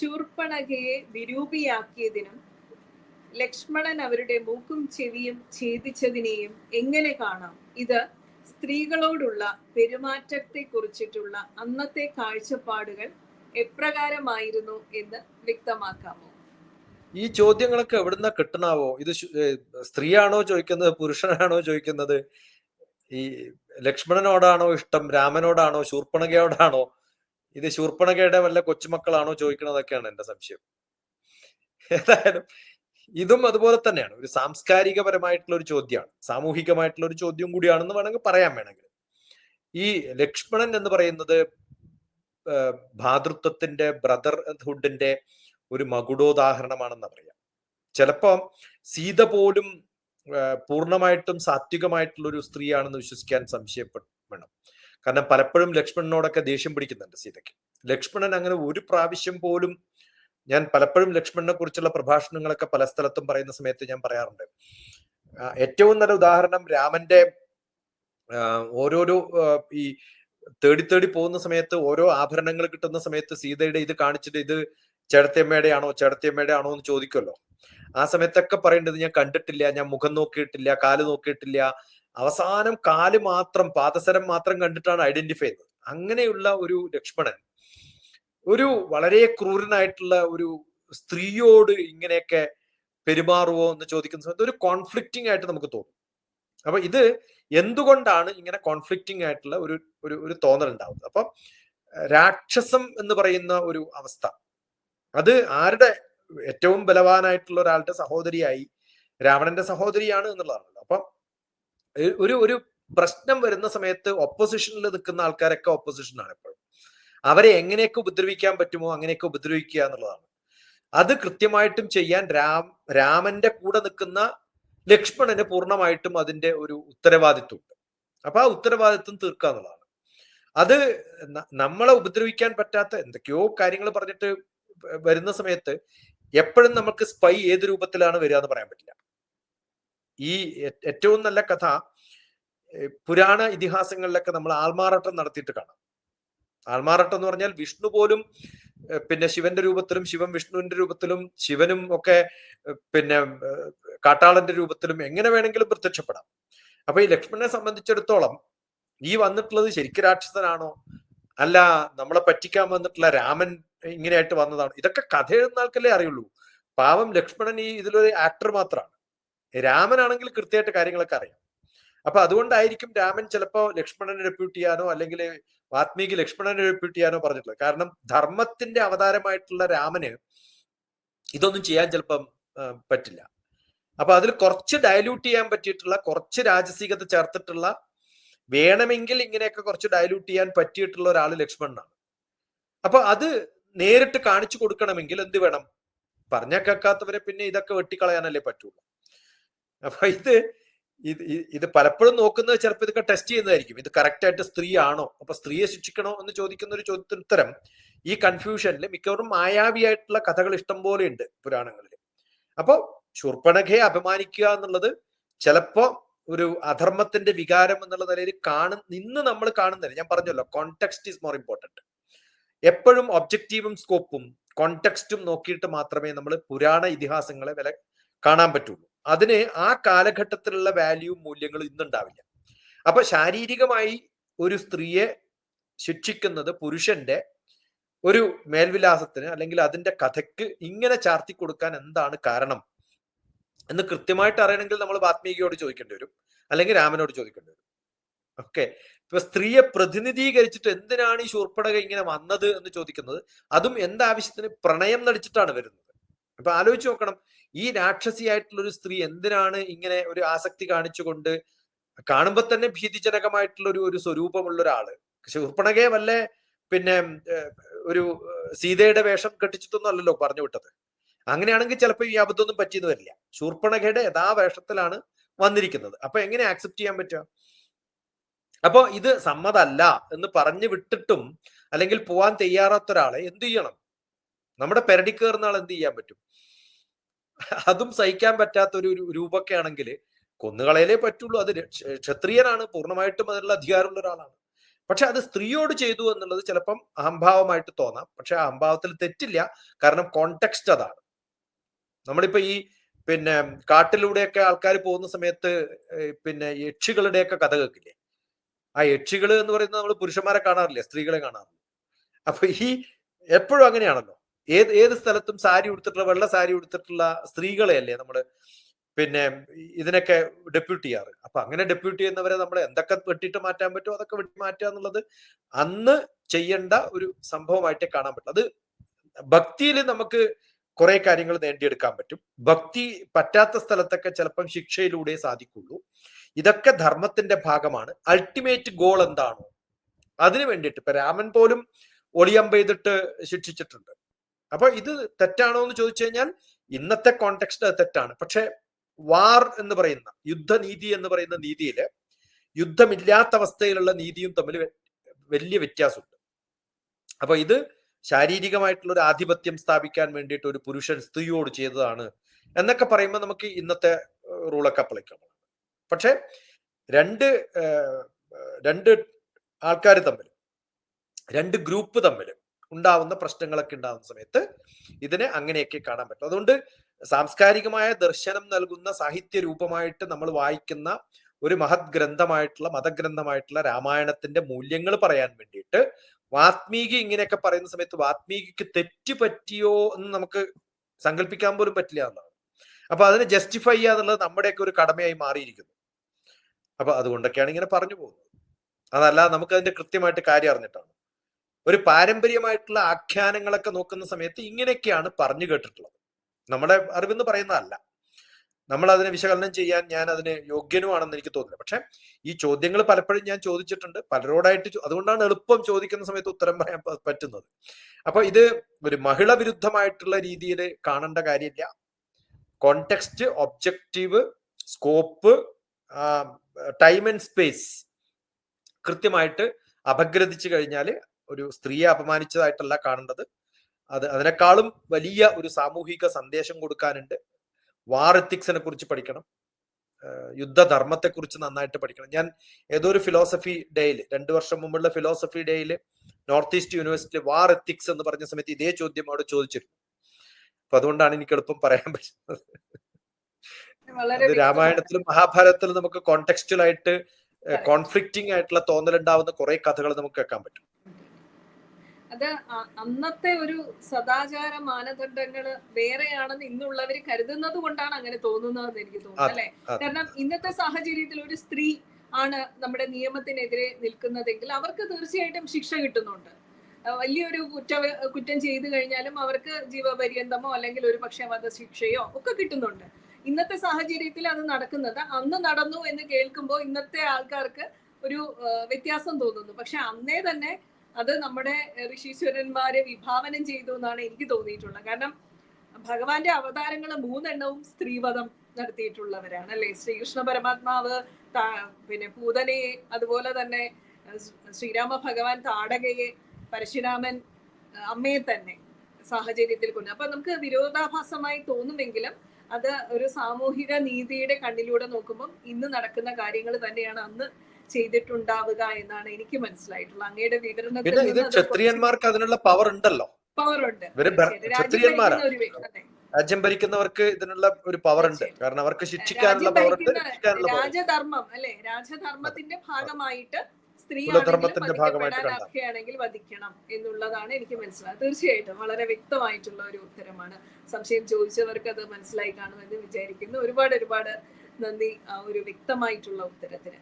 ശൂർപ്പണഖയെ വിരൂപിയാക്കിയതിനും ലക്ഷ്മണൻ അവരുടെ മൂക്കും ചെവിയും ഛേദിച്ചതിനെയും എങ്ങനെ കാണാം? ഇത് സ്ത്രീകളോടുള്ള പെരുമാറ്റത്തെ കുറിച്ചിട്ടുള്ള അന്നത്തെ കാഴ്ചപ്പാടുകൾ എപ്രകാരമായിരുന്നു എന്ന് വ്യക്തമാക്കാമോ? ഈ ചോദ്യങ്ങളൊക്കെ എവിടുന്ന കിട്ടണാവോ? ഇത് സ്ത്രീയാണോ ചോദിക്കുന്നത് പുരുഷനാണോ ചോദിക്കുന്നത്? ഈ ലക്ഷ്മണനോടാണോ ഇഷ്ടം രാമനോടാണോ ശൂർപ്പണകയോടാണോ? ഇത് ശൂർപ്പണകയുടെ വല്ല കൊച്ചുമക്കളാണോ ചോദിക്കണതൊക്കെയാണ് എന്റെ സംശയം. ഏതായാലും ഇതും അതുപോലെ തന്നെയാണ്. ഒരു സാംസ്കാരികപരമായിട്ടുള്ള ഒരു ചോദ്യമാണ്. സാമൂഹികമായിട്ടുള്ള ഒരു ചോദ്യം കൂടിയാണെന്ന് വേണമെങ്കിൽ പറയാൻ വേണമെങ്കിൽ. ഈ ലക്ഷ്മണൻ എന്ന് പറയുന്നത് ഭാതൃത്വത്തിന്റെ ബ്രദർഹുഡിന്റെ ഒരു മകുടോദാഹരണമാണെന്ന് പറയാം ചിലപ്പോ സീത പോലും പൂർണമായിട്ടും സാത്വികമായിട്ടുള്ള ഒരു സ്ത്രീയാണെന്ന് വിശ്വസിക്കാൻ സംശയപ്പെടണം കാരണം പലപ്പോഴും ലക്ഷ്മണനോടൊക്കെ ദേഷ്യം പിടിക്കുന്നുണ്ട് സീതയ്ക്ക്. ലക്ഷ്മണൻ അങ്ങനെ ഒരു പ്രാവശ്യം പോലും ഞാൻ പലപ്പോഴും ലക്ഷ്മണനെ കുറിച്ചുള്ള പ്രഭാഷണങ്ങളൊക്കെ പല സ്ഥലത്തും പറയുന്ന സമയത്ത് ഞാൻ പറയാറുണ്ട്. ഏറ്റവും നല്ല ഉദാഹരണം രാമന്റെ ഓരോരോ ഈ തേടി തേടി പോകുന്ന സമയത്ത് ഓരോ ആഭരണങ്ങൾ കിട്ടുന്ന സമയത്ത് സീതയുടെ ഇത് കാണിച്ചിട്ട് ഇത് ചേടത്തിയമ്മയുടെ ആണോ ചേടത്തിയമ്മയുടെ ആണോ എന്ന് ചോദിക്കുമല്ലോ. ആ സമയത്തൊക്കെ പറയേണ്ടത് ഞാൻ കണ്ടിട്ടില്ല ഞാൻ മുഖം നോക്കിയിട്ടില്ല കാൽ നോക്കിയിട്ടില്ല അവസാനം കാൽ മാത്രം പാദസരം മാത്രം കണ്ടിട്ടാണ് ഐഡന്റിഫൈ ചെയ്യുന്നത്. അങ്ങനെയുള്ള ഒരു ലക്ഷ്മണൻ ഒരു വളരെ ക്രൂരനായിട്ടുള്ള ഒരു സ്ത്രീയോട് ഇങ്ങനെയൊക്കെ പെരുമാറുവോ എന്ന് ചോദിക്കുന്ന സമയത്ത് ഒരു കോൺഫ്ലിക്റ്റിംഗ് ആയിട്ട് നമുക്ക് തോന്നും. അപ്പൊ ഇത് എന്തുകൊണ്ടാണ് ഇങ്ങനെ കോൺഫ്ലിക്റ്റിംഗ് ആയിട്ടുള്ള ഒരു ഒരു ഒരു തോന്നൽ ഉണ്ടാവുന്നത്? അപ്പം രാക്ഷസം എന്ന് പറയുന്ന ഒരു അവസ്ഥ. അത് ആരുടെ ഏറ്റവും ബലവാനായിട്ടുള്ള ഒരാളുടെ സഹോദരിയായി രാവണന്റെ സഹോദരിയാണ് എന്നുള്ളതാണല്ലോ. അപ്പം ഒരു ഒരു പ്രശ്നം വരുന്ന സമയത്ത് ഓപ്പോസിഷനിൽ നിൽക്കുന്ന ആൾക്കാരൊക്കെ ഓപ്പോസിഷനാണ് എപ്പോഴും. അവരെ എങ്ങനെയൊക്കെ ഉപദ്രവിക്കാൻ പറ്റുമോ അങ്ങനെയൊക്കെ ഉപദ്രവിക്കുക എന്നുള്ളതാണ്. അത് കൃത്യമായിട്ടും ചെയ്യാൻ രാം രാമന്റെ കൂടെ നിൽക്കുന്ന ലക്ഷ്മണന് പൂർണമായിട്ടും അതിന്റെ ഒരു ഉത്തരവാദിത്വം ഉണ്ട് അപ്പൊ ആ ഉത്തരവാദിത്വം തീർക്കുക എന്നുള്ളതാണ്. അത് നമ്മളെ ഉപദ്രവിക്കാൻ പറ്റാത്ത എന്തൊക്കെയോ കാര്യങ്ങൾ പറഞ്ഞിട്ട് വരുന്ന സമയത്ത് എപ്പോഴും നമുക്ക് സ്പൈ ഏത് രൂപത്തിലാണ് വരിക എന്ന് പറയാൻ പറ്റില്ല. ഈ ഏറ്റവും നല്ല കഥ പുരാണ ഇതിഹാസങ്ങളിലൊക്കെ നമ്മൾ ആൾമാറാട്ടം നടത്തിയിട്ട് കാണാം. ആൾമാറാട്ടം എന്ന് പറഞ്ഞാൽ വിഷ്ണു പോലും പിന്നെ ശിവന്റെ രൂപത്തിലും ശിവൻ വിഷ്ണുവിന്റെ രൂപത്തിലും ശിവനും ഒക്കെ പിന്നെ കാട്ടാളന്റെ രൂപത്തിലും എങ്ങനെ വേണമെങ്കിലും പ്രത്യക്ഷപ്പെടാം. അപ്പൊ ഈ ലക്ഷ്മണനെ സംബന്ധിച്ചിടത്തോളം ഈ വന്നിട്ടുള്ളത് ശരിക്കും രാക്ഷസനാണോ? അല്ല നമ്മളെ പറ്റിക്കാൻ വന്നിട്ടുള്ള രാമൻ ഇങ്ങനെയായിട്ട് വന്നതാണ്? ഇതൊക്കെ കഥ എഴുതുന്ന ആൾക്കല്ലേ അറിയുള്ളൂ. പാവം ലക്ഷ്മണൻ ഈ ഇതിലൊരു ആക്ടർ മാത്രമാണ് രാമനാണെങ്കിൽ കൃത്യമായിട്ട് കാര്യങ്ങളൊക്കെ അറിയാം. അപ്പൊ അതുകൊണ്ടായിരിക്കും രാമൻ ചിലപ്പോ ലക്ഷ്മണനെ റെപ്യൂട്ട് ചെയ്യാനോ അല്ലെങ്കിൽ വാത്മീകി ലക്ഷ്മണനെ റെപ്യൂട്ട് ചെയ്യാനോ പറഞ്ഞിട്ടുള്ളത്. കാരണം ധർമ്മത്തിന്റെ അവതാരമായിട്ടുള്ള രാമന് ഇതൊന്നും ചെയ്യാൻ ചിലപ്പം പറ്റില്ല. അപ്പൊ അതിൽ കുറച്ച് ഡയലൂട്ട് ചെയ്യാൻ പറ്റിയിട്ടുള്ള കുറച്ച് രാജസീകത ചേർത്തിട്ടുള്ള വേണമെങ്കിൽ ഇങ്ങനെയൊക്കെ കുറച്ച് ഡയലൂട്ട് ചെയ്യാൻ പറ്റിയിട്ടുള്ള ഒരാൾ ലക്ഷ്മണനാണ്. അപ്പൊ അത് നേരിട്ട് കാണിച്ചു കൊടുക്കണമെങ്കിൽ എന്ത് വേണം? പറഞ്ഞ കേൾക്കാത്തവരെ പിന്നെ ഇതൊക്കെ വെട്ടിക്കളയാനല്ലേ പറ്റുള്ളൂ. അപ്പൊ ഇത് ഇത് ഇത് പലപ്പോഴും നോക്കുന്നത് ചിലപ്പോൾ ഇതൊക്കെ ടെസ്റ്റ് ചെയ്യുന്നതായിരിക്കും. ഇത് കറക്റ്റ് ആയിട്ട് സ്ത്രീ ആണോ അപ്പൊ സ്ത്രീയെ ശിക്ഷിക്കണോ എന്ന് ചോദിക്കുന്ന ഒരു ചോദ്യത്തിന് ഉത്തരം ഈ കൺഫ്യൂഷനിൽ മിക്കവാറും മായാവിയായിട്ടുള്ള കഥകൾ ഇഷ്ടം പോലെ ഉണ്ട് പുരാണങ്ങളിൽ അപ്പോൾ ശൂർപ്പണഖയെ അപമാനിക്കുക എന്നുള്ളത് ചിലപ്പോ ഒരു അധർമ്മത്തിന്റെ വികാരം എന്നുള്ള നിലയിൽ കാണും നിന്ന് നമ്മൾ കാണുന്നില്ല. ഞാൻ പറഞ്ഞല്ലോ കോണ്ടെക്സ്റ്റ് ഈസ് മോർ ഇമ്പോർട്ടന്റ് എപ്പോഴും ഒബ്ജക്റ്റീവും സ്കോപ്പും കോണ്ടെക്സ്റ്റും നോക്കിയിട്ട് മാത്രമേ നമ്മൾ പുരാണ ഇതിഹാസങ്ങളെ വില കാണാൻ പറ്റുള്ളൂ. അതിന് ആ കാലഘട്ടത്തിലുള്ള വാല്യൂ മൂല്യങ്ങളും ഇന്നുണ്ടാവില്ല. അപ്പൊ ശാരീരികമായി ഒരു സ്ത്രീയെ ശിക്ഷിക്കുന്നത് പുരുഷന്റെ ഒരു മേൽവിലാസത്തിന് അല്ലെങ്കിൽ അതിന്റെ കഥയ്ക്ക് ഇങ്ങനെ ചാർത്തി കൊടുക്കാൻ എന്താണ് കാരണം എന്ന് കൃത്യമായിട്ട് അറിയണമെങ്കിൽ നമ്മൾ വാത്മീകിയോട് ചോദിക്കേണ്ടി വരും. അല്ലെങ്കിൽ രാമനോട് ചോദിക്കേണ്ടി വരും. ഓക്കെ? ഇപ്പൊ സ്ത്രീയെ പ്രതിനിധീകരിച്ചിട്ട് എന്തിനാണ് ഈ ശൂർപ്പടക ഇങ്ങനെ വന്നത് എന്ന് ചോദിക്കുന്നത്? അതും എന്താവശ്യത്തിന് പ്രണയം നടിച്ചിട്ടാണ് വരുന്നത്? അപ്പൊ ആലോചിച്ച് നോക്കണം. ഈ രാക്ഷസിയായിട്ടുള്ള ഒരു സ്ത്രീ എന്തിനാണ് ഇങ്ങനെ ഒരു ആസക്തി കാണിച്ചുകൊണ്ട് കാണുമ്പോൾ തന്നെ ഭീതിജനകമായിട്ടുള്ള ഒരു ഒരു സ്വരൂപമുള്ള ഒരാൾ ശൂർപ്പണകയെ വല്ല പിന്നെ ഒരു സീതയുടെ വേഷം കെട്ടിച്ചിട്ടൊന്നും പറഞ്ഞു വിട്ടത്. അങ്ങനെയാണെങ്കിൽ ചിലപ്പോൾ ഈ അബദ്ധമൊന്നും പറ്റിയെന്ന് വരില്ല. ശൂർപ്പണകയുടെ യഥാവേഷത്തിലാണ് വന്നിരിക്കുന്നത്. അപ്പൊ എങ്ങനെ ആക്സെപ്റ്റ് ചെയ്യാൻ പറ്റുക? അപ്പോ ഇത് സമ്മതല്ല എന്ന് പറഞ്ഞു വിട്ടിട്ടും അല്ലെങ്കിൽ പോവാൻ തയ്യാറാത്ത ഒരാളെ എന്ത് ചെയ്യണം? നമ്മുടെ പെരടി കയറുന്ന ആൾ എന്ത് ചെയ്യാൻ പറ്റും? അതും സഹിക്കാൻ പറ്റാത്ത ഒരു രൂപമൊക്കെ ആണെങ്കിൽ കൊന്നുകളയലേ പറ്റുള്ളൂ. അത് ക്ഷ- ക്ഷത്രിയനാണ് പൂർണമായിട്ടും അതിനുള്ള അധികാരമുള്ള ഒരാളാണ്. പക്ഷെ അത് സ്ത്രീയോട് ചെയ്തു എന്നുള്ളത് ചിലപ്പം അഹംഭാവമായിട്ട് തോന്നാം. പക്ഷെ ആ അഹംഭാവത്തിൽ തെറ്റില്ല. കാരണം കോണ്ടെക്സ്റ്റ് അതാണ്. നമ്മളിപ്പോ ഈ പിന്നെ കാട്ടിലൂടെയൊക്കെ ആൾക്കാർ പോകുന്ന സമയത്ത് പിന്നെ യക്ഷികളുടെയൊക്കെ കഥ കേൾക്കില്ലേ? ആ യക്ഷികൾ എന്ന് പറയുന്നത് നമ്മൾ പുരുഷന്മാരെ കാണാറില്ല? സ്ത്രീകളെ കാണാറില്ല? അപ്പൊ ഈ എപ്പോഴും അങ്ങനെയാണല്ലോ. ഏത് ഏത് സ്ഥലത്തും സാരി ഉടുത്തിട്ടുള്ള വെള്ള സാരി ഉടുത്തിട്ടുള്ള സ്ത്രീകളെയല്ലേ നമ്മൾ പിന്നെ ഇതിനൊക്കെ ഡെപ്യൂട്ടി ചെയ്യാറ് അപ്പൊ അങ്ങനെ ഡെപ്യൂട്ടി ചെയ്യുന്നവരെ നമ്മൾ എന്തൊക്കെ വെട്ടിയിട്ട് മാറ്റാൻ പറ്റുമോ അതൊക്കെ വെട്ടി മാറ്റുക എന്നുള്ളത് അന്ന് ചെയ്യേണ്ട ഒരു സംഭവമായിട്ടേ കാണാൻ പറ്റും. അത് ഭക്തിയിൽ നമുക്ക് കുറെ കാര്യങ്ങൾ നേടിയെടുക്കാൻ പറ്റും. ഭക്തി പറ്റാത്ത സ്ഥലത്തൊക്കെ ചിലപ്പം ശിക്ഷയിലൂടെ സാധിക്കുള്ളൂ. ഇതൊക്കെ ധർമ്മത്തിന്റെ ഭാഗമാണ്. അൾട്ടിമേറ്റ് ഗോൾ എന്താണോ? അതിനു വേണ്ടിയിട്ട് ഇപ്പൊ രാമൻ പോലും ഒളിയമ്പ ചെയ്തിട്ട് ശിക്ഷിച്ചിട്ടുണ്ട്. അപ്പൊ ഇത് തെറ്റാണോ എന്ന് ചോദിച്ചു കഴിഞ്ഞാൽ ഇന്നത്തെ കോണ്ടെക്സ്റ്റ് അത് തെറ്റാണ്. പക്ഷെ വാർ എന്ന് പറയുന്ന യുദ്ധനീതി എന്ന് പറയുന്ന നീതിയിൽ യുദ്ധമില്ലാത്ത അവസ്ഥയിലുള്ള നീതിയും തമ്മിൽ വലിയ വ്യത്യാസമുണ്ട്. അപ്പൊ ഇത് ശാരീരികമായിട്ടുള്ള ഒരു ആധിപത്യം സ്ഥാപിക്കാൻ വേണ്ടിയിട്ട് ഒരു പുരുഷൻ സ്ത്രീയോട് ചെയ്തതാണ് എന്നൊക്കെ പറയുമ്പോൾ നമുക്ക് ഇന്നത്തെ റൂളൊക്കെ അപ്ലൈക്കാം പക്ഷെ രണ്ട് രണ്ട് ആൾക്കാർ തമ്മിൽ രണ്ട് ഗ്രൂപ്പ് തമ്മിൽ ഉണ്ടാവുന്ന പ്രശ്നങ്ങളൊക്കെ ഉണ്ടാകുന്ന സമയത്ത് ഇതിനെ അങ്ങനെയൊക്കെ കാണാൻ പറ്റും. അതുകൊണ്ട് സാംസ്കാരികമായ ദർശനം നൽകുന്ന സാഹിത്യ രൂപമായിട്ട് നമ്മൾ വായിക്കുന്ന ഒരു മഹത് ഗ്രന്ഥമായിട്ടുള്ള മതഗ്രന്ഥമായിട്ടുള്ള രാമായണത്തിന്റെ മൂല്യങ്ങൾ പറയാൻ വേണ്ടിയിട്ട് വാത്മീകി ഇങ്ങനെയൊക്കെ പറയുന്ന സമയത്ത് വാത്മീകിക്ക് തെറ്റ് പറ്റിയോ എന്ന് നമുക്ക് സങ്കല്പിക്കാൻ പോലും പറ്റില്ല എന്നാണ് അപ്പൊ അതിനെ ജസ്റ്റിഫൈ ചെയ്യുക എന്നുള്ളത് നമ്മുടെയൊക്കെ ഒരു കടമയായി മാറിയിരിക്കുന്നു. അപ്പൊ അതുകൊണ്ടൊക്കെയാണ് ഇങ്ങനെ പറഞ്ഞു പോകുന്നത്. അതല്ല നമുക്ക് അതിന്റെ കൃത്യമായിട്ട് കാര്യം അറിഞ്ഞിട്ടാണ്. ഒരു പാരമ്പര്യമായിട്ടുള്ള ആഖ്യാനങ്ങളൊക്കെ നോക്കുന്ന സമയത്ത് ഇങ്ങനെയൊക്കെയാണ് പറഞ്ഞു കേട്ടിട്ടുള്ളത്. നമ്മുടെ അറിവെന്ന് പറയുന്നതല്ല. നമ്മൾ അതിനെ വിശകലനം ചെയ്യാൻ ഞാൻ അതിന് യോഗ്യനുമാണെന്ന് എനിക്ക് തോന്നുന്നില്ല. പക്ഷെ ഈ ചോദ്യങ്ങൾ പലപ്പോഴും ഞാൻ ചോദിച്ചിട്ടുണ്ട്. പലരോടായിട്ട് അതുകൊണ്ടാണ് എളുപ്പം ചോദിക്കുന്ന സമയത്ത് ഉത്തരം പറയാൻ പറ്റുന്നത്. അപ്പൊ ഇത് ഒരു മഹിള വിരുദ്ധമായിട്ടുള്ള രീതിയിൽ കാണേണ്ട കാര്യമില്ല. Context objective scope time and space കൃത്യമായിട്ട് അപഗ്രഥിച്ചു കഴിഞ്ഞാൽ ഒരു സ്ത്രീയെ അപമാനിച്ചതായിട്ടല്ല കാണേണ്ടത്. അത് അതിനേക്കാളും വലിയ ഒരു സാമൂഹിക സന്ദേശം കൊടുക്കാനുണ്ട്. വാർ എത്തിക്സിനെ കുറിച്ച് പഠിക്കണം. യുദ്ധധർമ്മത്തെ കുറിച്ച് നന്നായിട്ട് പഠിക്കണം. ഞാൻ ഏതോ ഒരു ഫിലോസഫി ഡേയിൽ രണ്ടു വർഷം മുമ്പുള്ള ഫിലോസഫി ഡേയിൽ north east university war ethics എന്ന് പറഞ്ഞ സമയത്ത് ഇതേ ചോദ്യം അവിടെ ചോദിച്ചിരുന്നു. അപ്പൊ അതുകൊണ്ടാണ് എനിക്ക് എളുപ്പം പറയാൻ പറ്റുന്നത്. അത് രാമായണത്തിലും മഹാഭാരതത്തിലും നമുക്ക് കോണ്ടെക്സ്റ്റുലായിട്ട് കോൺഫ്ലിക്റ്റിംഗ് ആയിട്ടുള്ള തോന്നലുണ്ടാവുന്ന കുറെ കഥകൾ നമുക്ക് കേൾക്കാൻ പറ്റും. അത് അന്നത്തെ ഒരു സദാചാര മാനദണ്ഡങ്ങൾ വേറെയാണെന്ന് ഇന്നുള്ളവർ കരുതുന്നത് കൊണ്ടാണ് അങ്ങനെ തോന്നുന്നതെന്ന് എനിക്ക് തോന്നുന്നത് അല്ലെ? കാരണം ഇന്നത്തെ സാഹചര്യത്തിൽ ഒരു സ്ത്രീ ആണ് നമ്മുടെ നിയമത്തിനെതിരെ നിൽക്കുന്നതെങ്കിൽ അവർക്ക് തീർച്ചയായിട്ടും ശിക്ഷ കിട്ടുന്നുണ്ട്. വലിയൊരു കുറ്റ കുറ്റം ചെയ്തു കഴിഞ്ഞാലും അവർക്ക് ജീവപര്യന്തമോ അല്ലെങ്കിൽ ഒരു പക്ഷേ വധശിക്ഷയോ ഒക്കെ കിട്ടുന്നുണ്ട്. ഇന്നത്തെ സാഹചര്യത്തിൽ അത് നടക്കുന്നത് അന്ന് നടന്നു എന്ന് കേൾക്കുമ്പോൾ ഇന്നത്തെ ആൾക്കാർക്ക് ഒരു വ്യത്യാസം തോന്നുന്നു. പക്ഷെ അന്നേ തന്നെ അത് നമ്മുടെ ഋഷീശ്വരന്മാരെ വിഭാവനം ചെയ്തു എന്നാണ് എനിക്ക് തോന്നിയിട്ടുള്ളത്. കാരണം ഭഗവാന്റെ അവതാരങ്ങൾ മൂന്നെണ്ണവും സ്ത്രീവധം നടത്തിയിട്ടുള്ളവരാണ് അല്ലെ? ശ്രീകൃഷ്ണ പരമാത്മാവ് പിന്നെ പൂതനയെ അതുപോലെ തന്നെ ശ്രീരാമ ഭഗവാൻ താടകയെ പരശുരാമൻ അമ്മയെ തന്നെ സാഹചര്യത്തിൽ കൊണ്ട്. അപ്പൊ നമുക്ക് വിരോധാഭാസമായി തോന്നുമെങ്കിലും അത് ഒരു സാമൂഹിക നീതിയുടെ കണ്ണിലൂടെ നോക്കുമ്പോൾ ഇന്ന് നടക്കുന്ന കാര്യങ്ങൾ തന്നെയാണ് അന്ന് ചെയ്തിട്ടുണ്ടാവുക എന്നാണ് എനിക്ക് മനസ്സിലായിട്ടുള്ളത്. അങ്ങയുടെ വിവരണത്തിൽ ഇത് ക്ഷത്രിയന്മാർക്ക് അതിനുള്ള പവർ ഉണ്ടല്ലോ. പവർ ഉണ്ട്. രാജ്യം ഭരിക്കുന്നവർക്ക് ഇതിനുള്ള ഒരു പവർ ഉണ്ട്. കാരണം അവർക്ക് ശിക്ഷിക്കാനുള്ള പവർ ഉണ്ട് രാജധർമ്മം അല്ലെ? രാജധർമ്മത്തിന്റെ ഭാഗമായിട്ട് സ്ത്രീ. ആണെങ്കിൽ വധിക്കണം എന്നുള്ളതാണ് എനിക്ക് മനസ്സിലായത്. തീർച്ചയായിട്ടും വളരെ വ്യക്തമായിട്ടുള്ള ഒരു ഉത്തരമാണ്. സംശയം ചോദിച്ചവർക്ക് അത് മനസ്സിലായി കാണുമെന്ന് വിചാരിക്കുന്നു. ഒരുപാട് ഒരുപാട് നന്ദി ആ ഒരു വ്യക്തമായിട്ടുള്ള ഉത്തരത്തിന്.